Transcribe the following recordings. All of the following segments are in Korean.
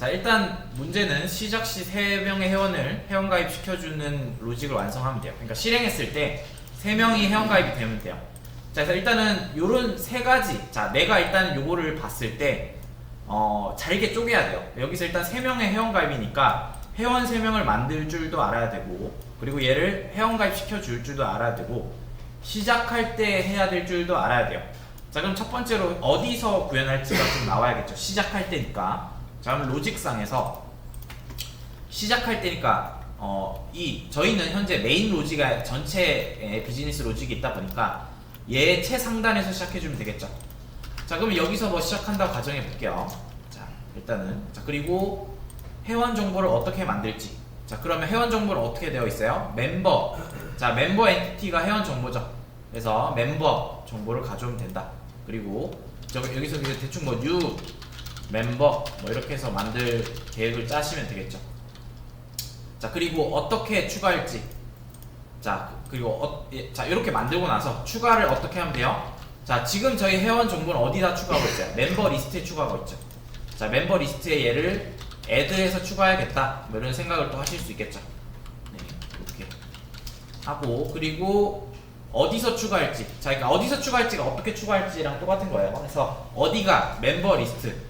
자 일단 문제는 시작 시 3명의 회원을 회원가입 시켜주는 로직을 완성하면 돼요. 그러니까 실행했을 때 3명이 회원가입이 되면 돼요. 자 그래서 일단은 요런 세 가지 자 내가 일단 요거를 봤을 때 어, 잘게 쪼개야 돼요. 여기서 일단 3명의 회원가입이니까 회원 3명을 만들 줄도 알아야 되고 그리고 얘를 회원가입 시켜줄 줄도 알아야 되고 시작할 때 해야 될 줄도 알아야 돼요. 자 그럼 첫 번째로 어디서 구현할지가 좀 나와야겠죠. 시작할 때니까. 자 그럼 로직상에서 시작할 때니까 어, 이 저희는 현재 메인 로지가 전체 비즈니스 로직이 있다 보니까 얘 최상단에서 시작해주면 되겠죠. 자 그럼 여기서 뭐 시작한다고 가정해 볼게요. 자 일단은 자 그리고 회원 정보를 어떻게 만들지. 자 그러면 회원 정보는 어떻게 되어 있어요? 멤버. 자 멤버 엔티티가 회원 정보죠. 그래서 멤버 정보를 가져오면 된다. 그리고 저 여기서 대충 뭐뉴 멤버 뭐 이렇게 해서 만들 계획을 짜시면 되겠죠. 자 그리고 어떻게 추가할지 자 그리고 어, 예, 자 이렇게 만들고 나서 추가를 어떻게 하면 돼요? 자 지금 저희 회원 정보는 어디다 추가하고 있어요? 멤버 리스트에 추가하고 있죠. 자 멤버 리스트에 얘를 애드해서 추가해야겠다 뭐 이런 생각을 또 하실 수 있겠죠. 네 이렇게 하고 그리고 어디서 추가할지 자 그러니까 어디서 추가할지가 어떻게 추가할지랑 똑같은 거예요. 그래서 어디가 멤버 리스트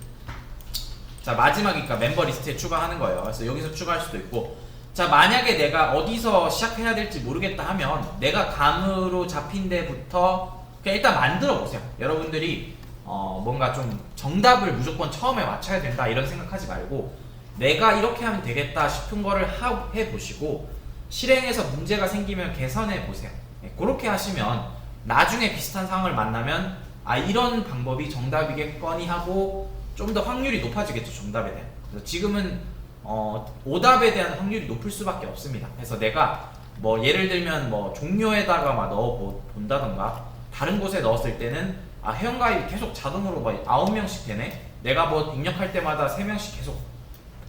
자 마지막이니까 멤버 리스트에 추가하는 거예요. 그래서 여기서 추가할 수도 있고 자 만약에 내가 어디서 시작해야 될지 모르겠다 하면 내가 감으로 잡힌 데부터 그냥 일단 만들어 보세요. 여러분들이 어 뭔가 좀 정답을 무조건 처음에 맞춰야 된다 이런 생각하지 말고 내가 이렇게 하면 되겠다 싶은 거를 하, 해 보시고 실행해서 문제가 생기면 개선해 보세요. 네, 그렇게 하시면 나중에 비슷한 상황을 만나면 아 이런 방법이 정답이겠거니 하고 좀 더 확률이 높아지겠죠 정답에 대한. 그래서 지금은 어, 오답에 대한 확률이 높을 수밖에 없습니다. 그래서 내가 뭐 예를 들면 뭐 종료에다가 막 넣어 보- 본다던가 다른 곳에 넣었을 때는 아 회원가입이 계속 자동으로 뭐 9명씩 되네. 내가 뭐 입력할 때마다 3명씩 계속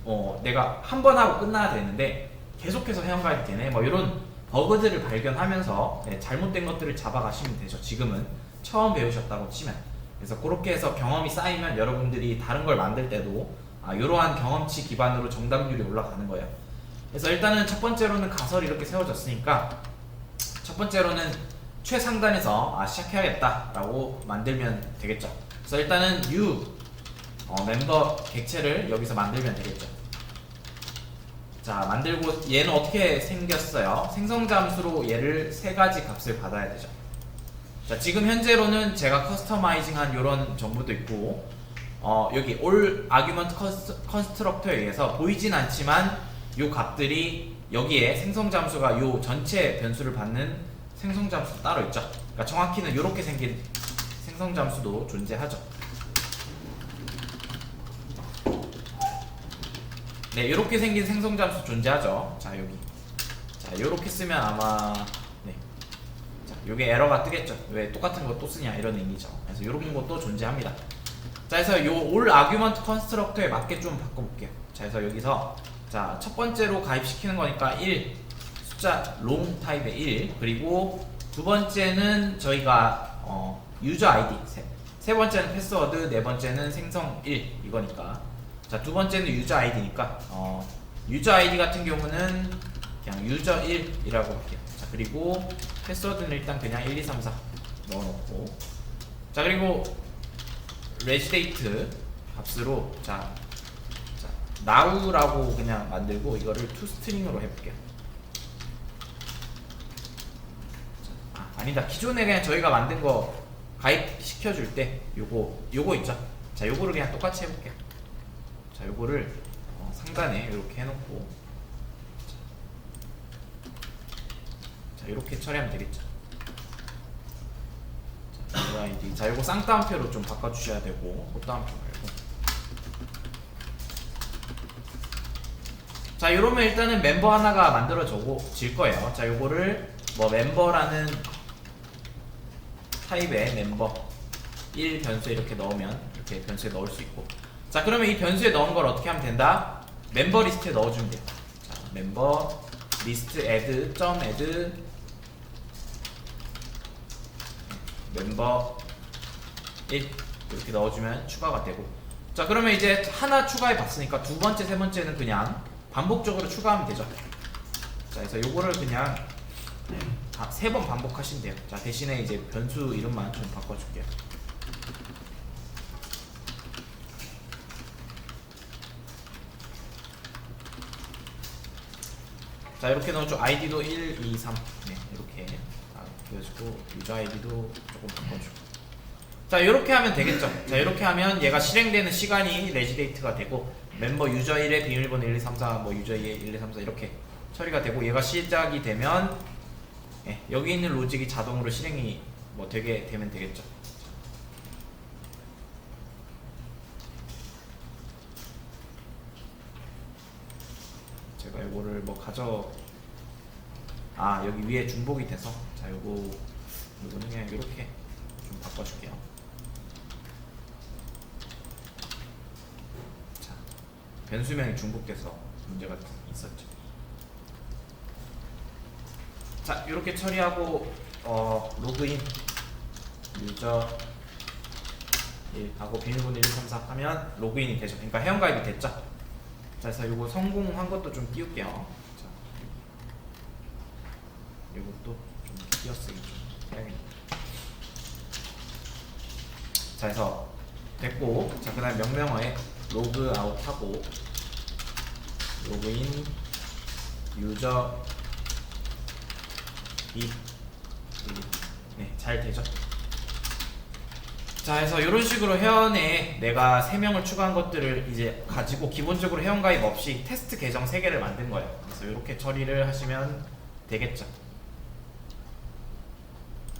어 내가 한 번 하고 끝나야 되는데 계속해서 회원가입이 되네. 뭐 이런 버그들을 발견하면서 네, 잘못된 것들을 잡아가시면 되죠. 지금은 처음 배우셨다고 치면 그래서 그렇게 해서 경험이 쌓이면 여러분들이 다른 걸 만들 때도 아, 이러한 경험치 기반으로 정답률이 올라가는 거예요. 그래서 일단은 첫 번째로는 가설이 이렇게 세워졌으니까 첫 번째로는 최상단에서 아, 시작해야겠다라고 만들면 되겠죠. 그래서 일단은 U 어, 멤버 객체를 여기서 만들면 되겠죠. 자 만들고 얘는 어떻게 생겼어요? 생성 잠수로 얘를 세 가지 값을 받아야 되죠. 자 지금 현재로는 제가 커스터마이징한 이런 정보도 있고 어, 여기 all argument constructor에 의해서 보이진 않지만 요 값들이 여기에 생성 잠수가 요 전체 변수를 받는 생성 잠수 따로 있죠. 그러니까 정확히는 이렇게 생긴 생성 잠수도 존재하죠. 네, 이렇게 생긴 생성 잠수 존재하죠. 자 여기, 자 이렇게 쓰면 아마 요게 에러가 뜨겠죠. 왜 똑같은 거 또 쓰냐 이런 의미죠. 그래서 이런 것도 존재합니다. 자, 그래서 요 all argument constructor에 맞게 좀 바꿔볼게요. 자, 그래서 여기서 자, 첫 번째로 가입시키는 거니까 1 숫자 long 타입의 1 그리고 두 번째는 저희가 어, user ID 세, 세 번째는 패스워드 네 번째는 생성 1 이거니까 자, 두 번째는 user ID니까 어, user ID 같은 경우는 그냥 user 1이라고 할게요. 자, 그리고 패스워드는 일단 그냥 1, 2, 3, 4 넣어놓고 자, 그리고 레지데이트 값으로 자, 자 now라고 그냥 만들고 이거를 toString으로 해볼게요. 자, 아, 아니다 기존에 그냥 저희가 만든 거 가입 시켜줄 때 요거 요거 있죠. 자 요거를 그냥 똑같이 해볼게요. 자 요거를 어, 상단에 이렇게 해놓고 이렇게 처리하면 되겠죠. 자, 아이디. 자, 요거 쌍따옴표로 좀 바꿔주셔야 되고, 꽃따옴표 말고. 자, 이러면 일단은 멤버 하나가 만들어질 거예요. 자, 요거를 뭐 멤버라는 타입의 멤버 1 변수에 이렇게 넣으면 이렇게 변수에 넣을 수 있고. 자, 그러면 이 변수에 넣은 걸 어떻게 하면 된다? 멤버 리스트에 넣어주면 돼요. 자, 멤버 리스트 add 점 add 멤버 1 이렇게 넣어주면 추가가 되고. 자 그러면 이제 하나 추가해 봤으니까 두 번째 세 번째는 그냥 반복적으로 추가하면 되죠. 자 그래서 요거를 그냥 세 번 반복하시면 돼요. 자 대신에 이제 변수 이름만 좀 바꿔줄게요. 자 이렇게 넣어줘. 아이디도 1, 2, 3 네, 이렇게 아, 보여주고 유저 아이디도 조금 바꿔주고. 자 이렇게 하면 되겠죠? 자 이렇게 하면 얘가 실행되는 시간이 레지데이트가 되고 멤버 유저 1의 비밀번호 1, 2, 3, 4, 뭐 유저 2의 1, 2, 3, 4 이렇게 처리가 되고 얘가 시작이 되면 예, 여기 있는 로직이 자동으로 실행이 뭐 되게 되면 되겠죠? 제가 이거를 뭐 가져 아 여기 위에 중복이 돼서. 자 요거 요거는 그냥 이렇게 좀 바꿔줄게요. 자 변수명이 중복돼서 문제가 있었죠. 자 이렇게 처리하고 어 로그인 유저 1 하고 비밀번호 1, 2, 3, 4 하면 로그인이 되죠. 그러니까 회원 가입이 됐죠. 자, 그래서 이거 성공한 것도 좀 띄울게요. 자, 이것도 좀 띄었으니 좀 해야겠네. 자, 그래서 됐고, 자, 그 다음 명령어에 로그 아웃 하고 로그인 유저 이 네, 잘 되죠. 자, 그래서 이런 식으로 회원에 내가 3명을 추가한 것들을 이제 가지고 기본적으로 회원 가입 없이 테스트 계정 3개를 만든 거예요. 그래서 이렇게 처리를 하시면 되겠죠.